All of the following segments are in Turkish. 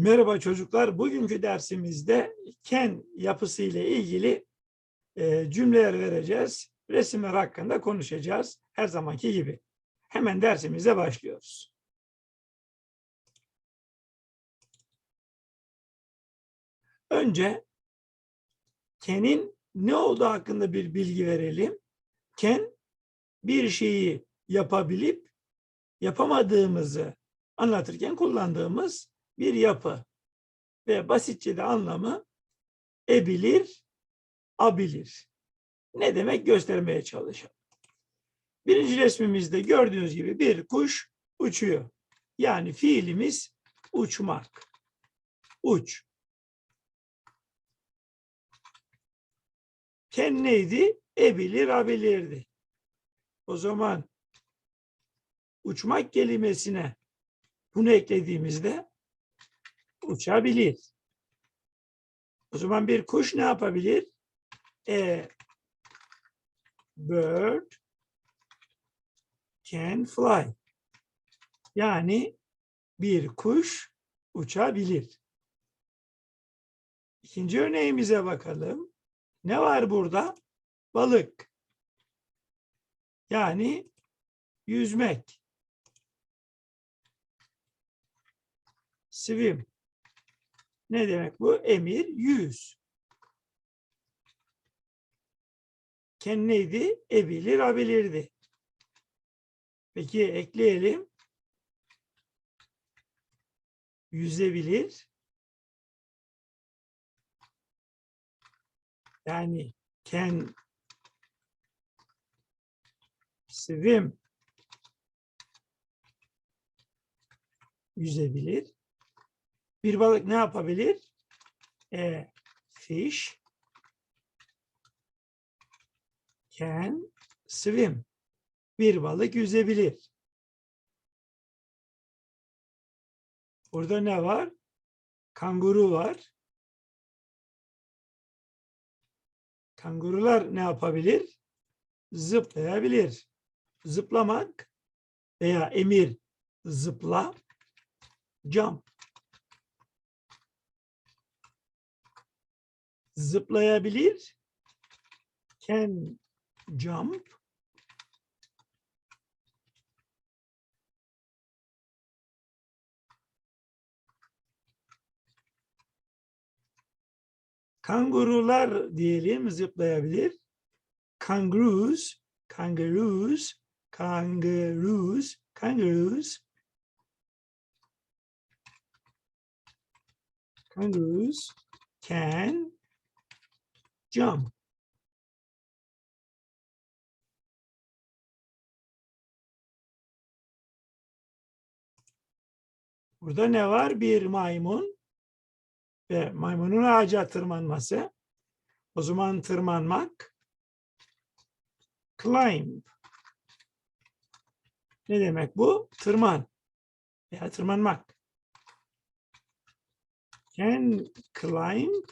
Merhaba çocuklar. Bugünkü dersimizde ken yapısı ile ilgili e, cümleler vereceğiz. Resimler hakkında konuşacağız. Her zamanki gibi. Hemen dersimize başlıyoruz. Önce kenin ne olduğu hakkında bir bilgi verelim. Ken bir şeyi yapabilip yapamadığımızı anlatırken kullandığımız bir yapı ve basitçe de anlamı ebilir, abilir. Ne demek göstermeye çalışalım. Birinci resmimizde gördüğünüz gibi bir kuş uçuyor. Yani fiilimiz uçmak. Uç. Ken neydi? Ebilir, abilirdi. O zaman uçmak kelimesine bunu eklediğimizde uçabilir. O zaman bir kuş ne yapabilir? A bird can fly. Yani bir kuş uçabilir. İkinci örneğimize bakalım. Ne var burada? Balık. Yani yüzmek. Swim. Ne demek bu? Emir yüz. Ken neydi? Ebilir, abilirdi. Peki ekleyelim. Yüzebilir. Yani can swim yüzebilir. Bir balık ne yapabilir? A fish can swim. Bir balık yüzebilir. Burada ne var? Kanguru var. Kangurular ne yapabilir? Zıplayabilir. Zıplamak veya emir zıpla, jump. Zıplayabilir. Can jump. Kangurular diyelim zıplayabilir. Kangaroos, kangaroos, kangaroos, kangaroos. Kangaroos can jump. Burada ne var? Bir maymun ve maymunun ağaca tırmanması. O zaman tırmanmak climb. Ne demek bu? Tırman veya tırmanmak. Can climb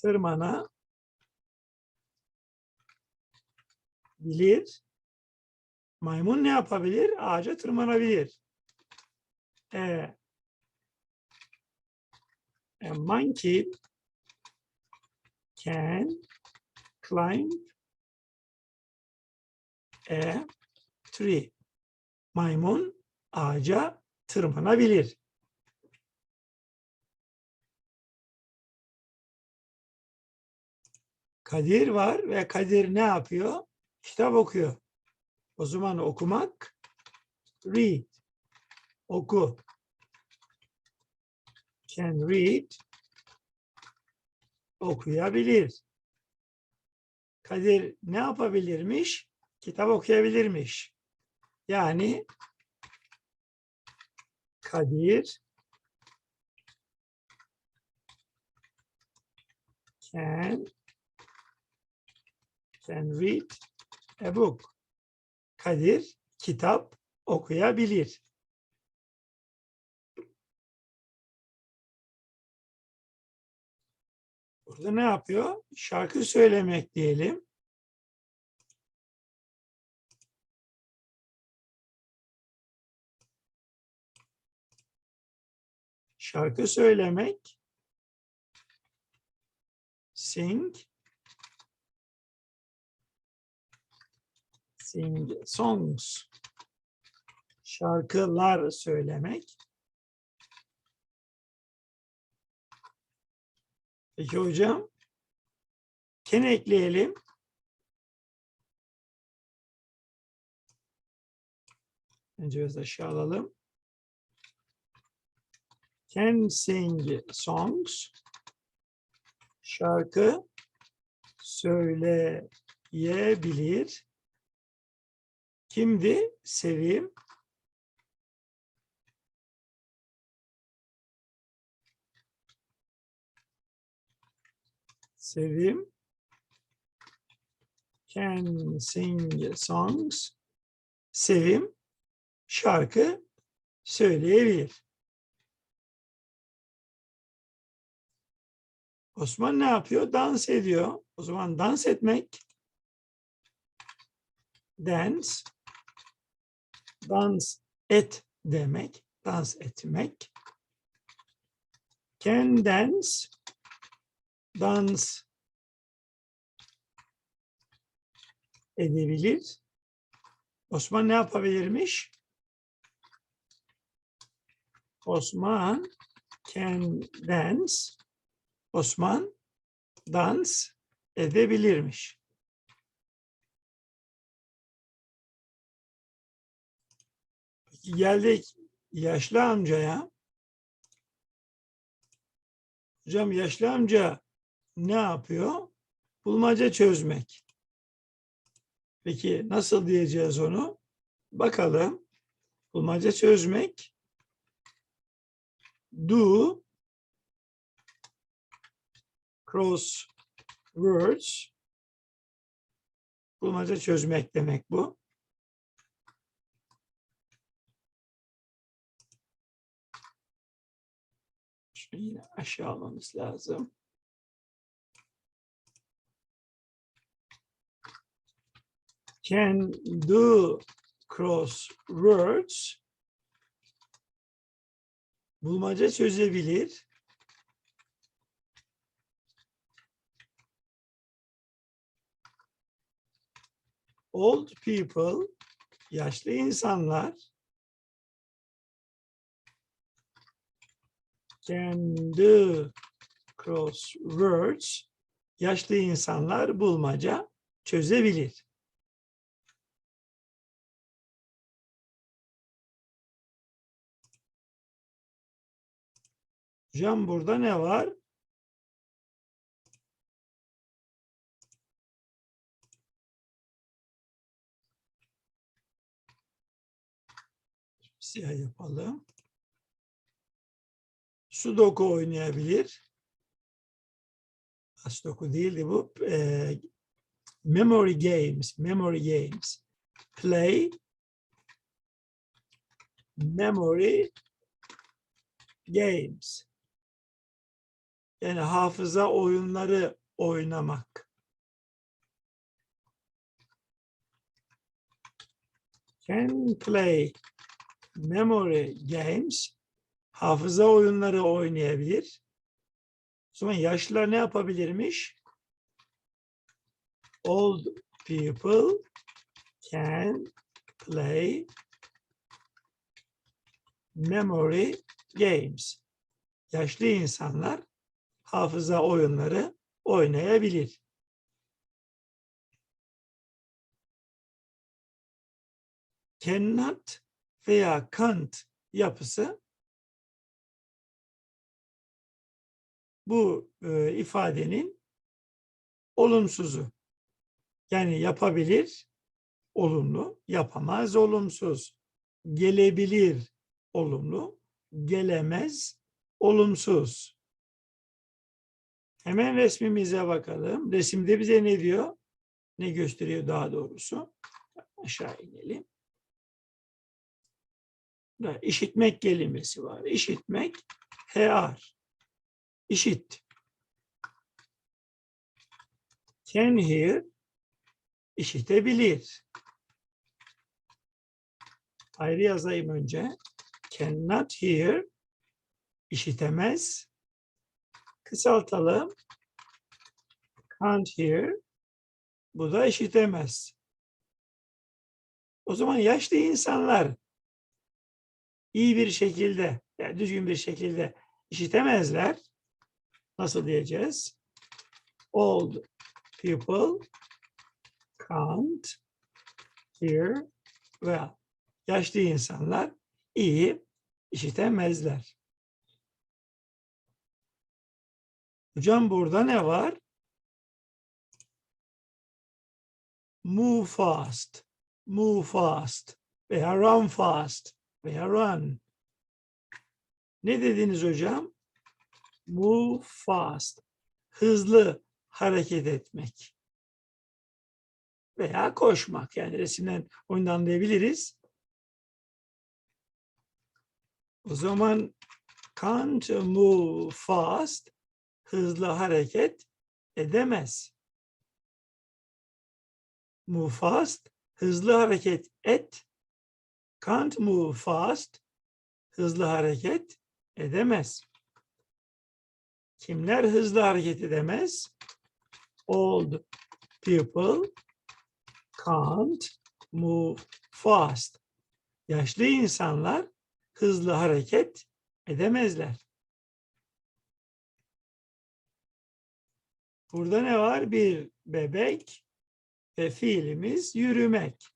tırmana bilir. Maymun ne yapabilir? Ağaca tırmanabilir. E, a monkey can climb a tree. Maymun ağaca tırmanabilir. Kadir var ve Kadir ne yapıyor? Kitap okuyor. O zaman okumak read. Oku. Can read. Okuyabilir. Kadir ne yapabilirmiş? Kitap okuyabilirmiş. Yani Kadir can can read a book. Kadir kitap okuyabilir. Burada ne yapıyor? Şarkı söylemek diyelim. Şarkı söylemek. Sing. Sing songs. Şarkılar söylemek. Peki hocam. Can ekleyelim. Önce biraz aşağı alalım. Can sing songs. Şarkı söyleyebilir. Kimdi? Sevim. Sevim can sing songs. Sevim şarkı söyleyebilir. Osman ne yapıyor? Dans ediyor. O zaman dans etmek. Dance. Dans et demek. Dans etmek. Can dance. Dans edebilir. Osman ne yapabilirmiş? Osman can dance. Osman dans edebilirmiş. Geldik yaşlı amcaya. Hocam yaşlı amca ne yapıyor? Bulmaca çözmek. Peki nasıl diyeceğiz onu? Bakalım. Bulmaca çözmek. Do cross words bulmaca çözmek demek bu. Şunu yine aşağı almamız lazım. Can do crosswords bulmaca çözebilir. Old people, yaşlı insanlar can do crosswords, yaşlı insanlar bulmaca çözebilir. Hocam burada ne var? Siyah yapalım. Sudoku oynayabilir. Sudoku değildi bu. Ee, memory games. Memory games. Play. Memory games. Yani hafıza oyunları oynamak. Can play memory games. Hafıza oyunları oynayabilir. O zaman yaşlılar ne yapabilirmiş? Old people can play memory games. Yaşlı insanlar hafıza oyunları oynayabilir. Cannot veya can't yapısı bu e, ifadenin olumsuzu. Yani yapabilir, olumlu, yapamaz, olumsuz. Gelebilir, olumlu, gelemez, olumsuz. Hemen resmimize bakalım. Resimde bize ne diyor? Ne gösteriyor daha doğrusu? Aşağı inelim. İşitmek kelimesi var. İşitmek, hear. İşit. Can hear, işitebilir. Ayrı yazayım önce. Cannot hear, işitemez. Kısaltalım. Can't hear. Bu da işitemez. O zaman yaşlı insanlar iyi bir şekilde, yani düzgün bir şekilde işitemezler. Nasıl diyeceğiz? Old people can't hear well. Yaşlı insanlar iyi işitemezler. Hocam burada ne var? Move fast, move fast veya run fast veya run. Ne dediniz hocam? Move fast. Hızlı hareket etmek. Veya koşmak. Yani resimden oyundan anlayabiliriz. O zaman can't move fast hızlı hareket edemez. Move fast hızlı hareket et. Can't move fast hızlı hareket edemez. Kimler hızlı hareket edemez? Old people can't move fast. Yaşlı insanlar hızlı hareket edemezler. Burada ne var? Bir bebek ve fiilimiz yürümek.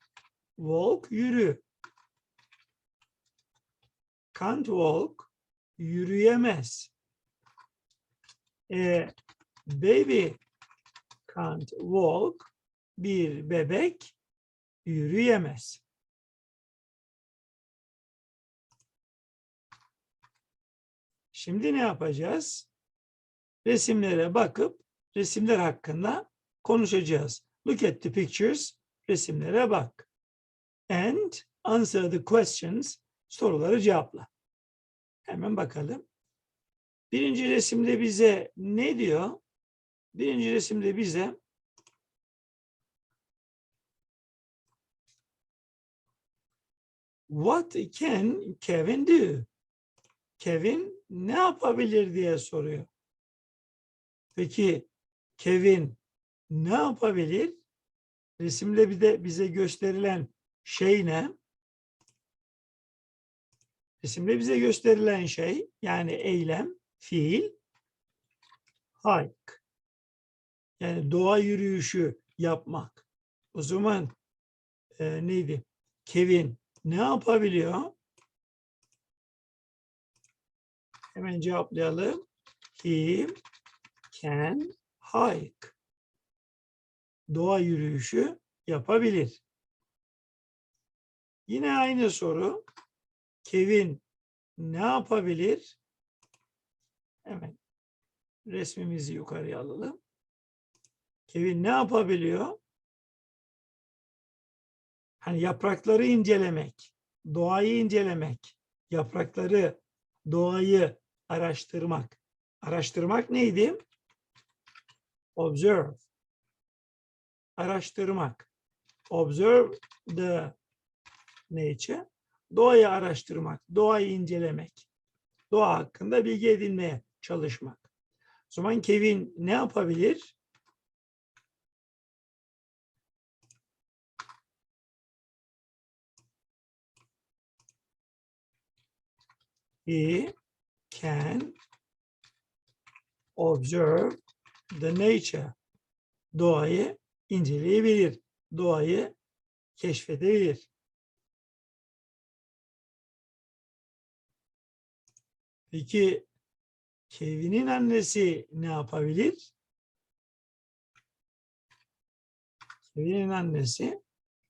Walk, yürü. Can't walk, yürüyemez. E, baby can't walk, bir bebek yürüyemez. Şimdi ne yapacağız? Resimlere bakıp resimler hakkında konuşacağız. Look at the pictures. Resimlere bak. And answer the questions. Soruları cevapla. Hemen bakalım. Birinci resimde bize ne diyor? Birinci resimde bize What can Kevin do? Kevin ne yapabilir diye soruyor. Peki Kevin ne yapabilir? Resimde bir de bize gösterilen şey ne? Resimde bize gösterilen şey yani eylem, fiil, hike. Yani doğa yürüyüşü yapmak. O zaman e, neydi? Kevin ne yapabiliyor? Hemen cevaplayalım. He can hike. Doğa yürüyüşü yapabilir. Yine aynı soru. Kevin ne yapabilir? Hemen resmimizi yukarıya alalım. Kevin ne yapabiliyor? Hani yaprakları incelemek, doğayı incelemek, yaprakları, doğayı araştırmak. Araştırmak neydi? Observe. Araştırmak. Observe the nature. Doğayı araştırmak, doğayı incelemek. Doğa hakkında bilgi edinmeye çalışmak. O zaman Kevin ne yapabilir? He can observe the nature. Doğayı inceleyebilir. Doğayı keşfedebilir. Peki Kevin'in annesi ne yapabilir? Kevin'in annesi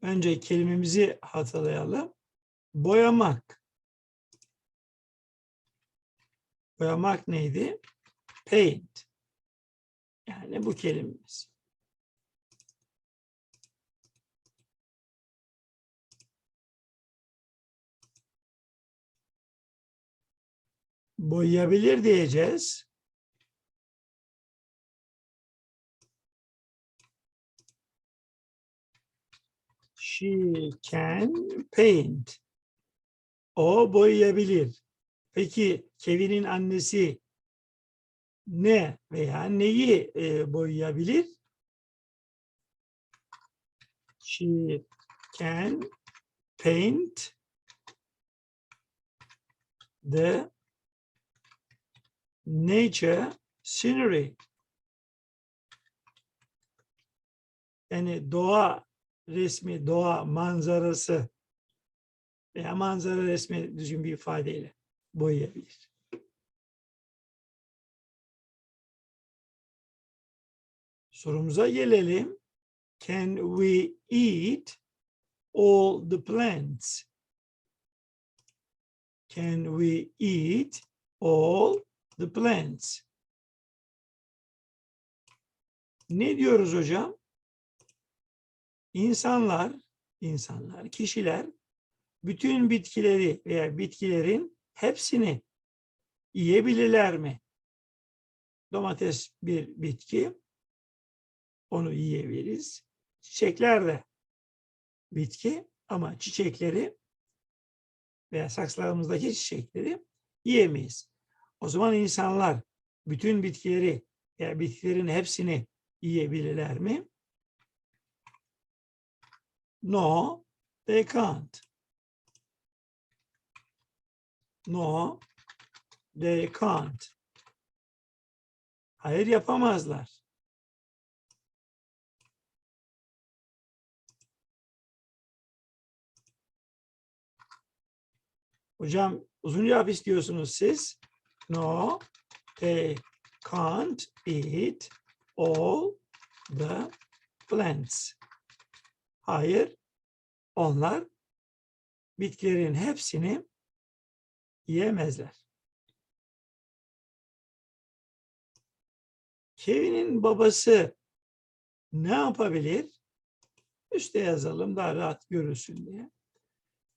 önce kelimemizi hatırlayalım. Boyamak. Boyamak neydi? Paint. Yani bu kelimemiz. Boyayabilir diyeceğiz. She can paint. O boyayabilir. Peki Kevin'in annesi ne veya neyi e, boyayabilir? She can paint the nature scenery. Yani doğa resmi, doğa manzarası veya manzara resmi düzgün bir ifadeyle boyayabilir. Sorumuza gelelim. Can we eat all the plants? Can we eat all the plants? Ne diyoruz hocam? İnsanlar, insanlar, kişiler bütün bitkileri veya bitkilerin hepsini yiyebilirler mi? Domates bir bitki, onu yiyebiliriz. Çiçekler de bitki ama çiçekleri veya saksılarımızdaki çiçekleri yiyemeyiz. O zaman insanlar bütün bitkileri veya bitkilerin hepsini yiyebilirler mi? No, they can't. No, they can't. Hayır yapamazlar. Hocam uzun cevap istiyorsunuz siz. No, they can't eat all the plants. Hayır, onlar bitkilerin hepsini yiyemezler. Kevin'in babası ne yapabilir? Üste yazalım daha rahat görülsün diye.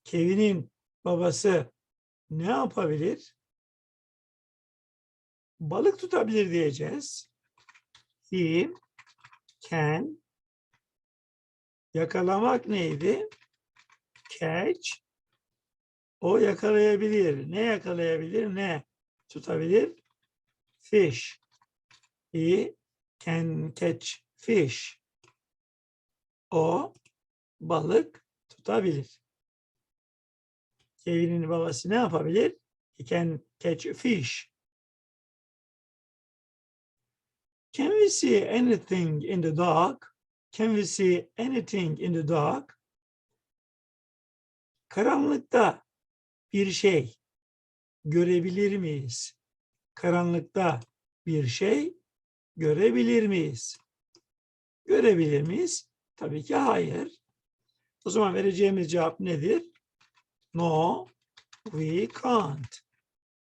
Kevin'in babası ne yapabilir? Balık tutabilir diyeceğiz. He can yakalamak neydi? Catch o yakalayabilir. Ne yakalayabilir? Ne tutabilir? Fish. He can catch fish. O balık tutabilir. Kevin'in babası ne yapabilir? He can catch fish. Can we see anything in the dark? Can we see anything in the dark? Karanlıkta bir şey görebilir miyiz? Karanlıkta bir şey görebilir miyiz? Görebilir miyiz? Tabii ki hayır. O zaman vereceğimiz cevap nedir? No, we can't.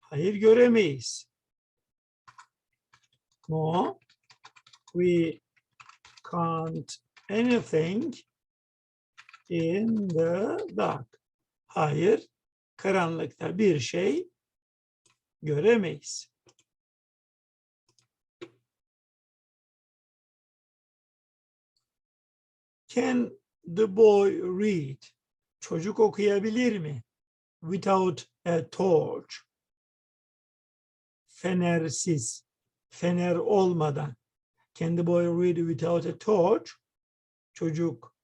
Hayır göremeyiz. No, we can't anything in the dark. Hayır, karanlıkta bir şey göremeyiz. Can the boy read? Çocuk okuyabilir mi? Without a torch. Fenersiz, fener olmadan. Can the boy read without a torch? Çocuk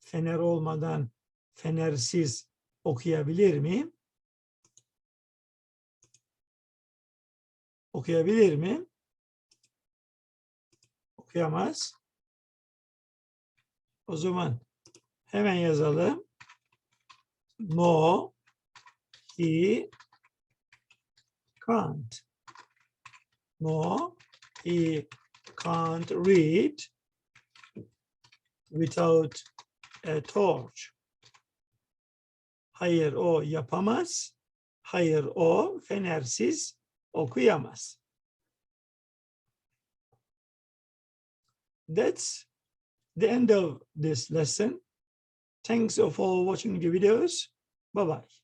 fener olmadan, fenersiz okuyabilir mi? Okuyabilir mi? Okuyamaz. O zaman hemen yazalım. No, he can't. No, he can't read without a torch. Hayır o yapamaz. Hayır o fenersiz okuyamaz. That's the end of this lesson. Thanks for watching the videos. Bye bye.